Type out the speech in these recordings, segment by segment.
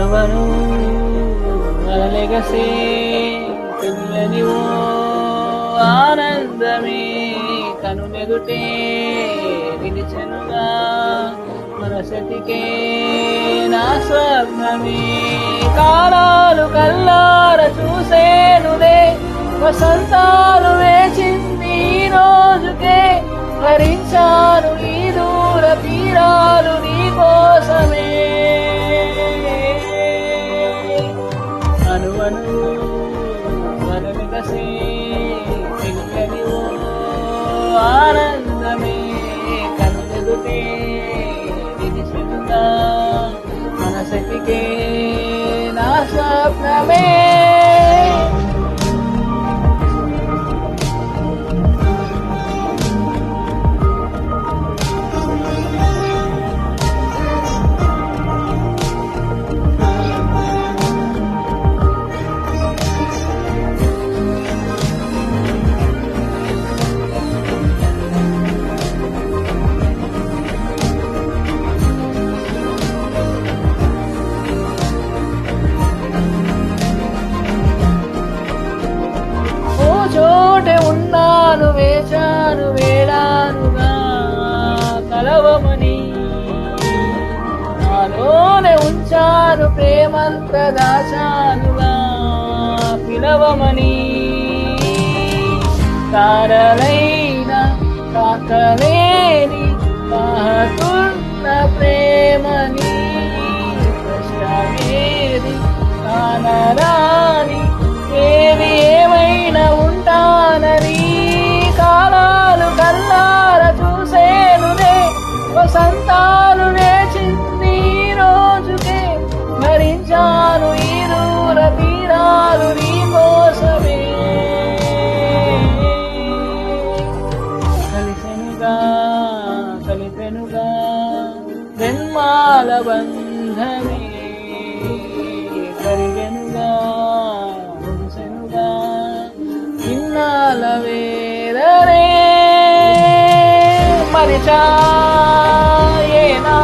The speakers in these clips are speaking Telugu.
అనువను అలలెగసే తెలియని ఓ ఆనందమే కనుమెదుటే నిలిచెనుగా మనసతికే నా స్వర్ణమే కాలాలు కల్లార చూ Manu manu manu kita sih ఉన్నాను వేచాను వేడానుగా కలవమని. నాలోనే ఉంచాను ప్రేమంత దాచానుగా పిలవమని. తారలైన కాకలేని కాకు మాల బంధమే కరిగెనుగా ముగిసెనుగా ఇన్నాల వేదనే. మరిచా ఏనా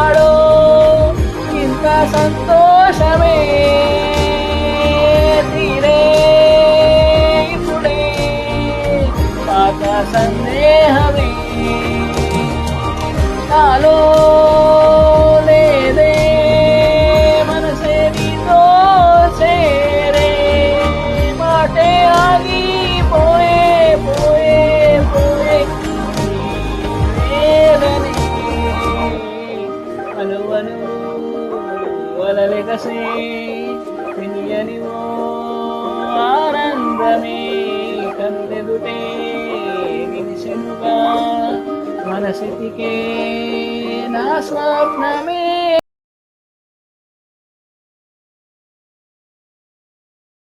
వలలెగసే తెలియని ఓ ఆనందమే కన్నెదుటే నిలిచెనుగా మనసితికే నా స్వప్నమే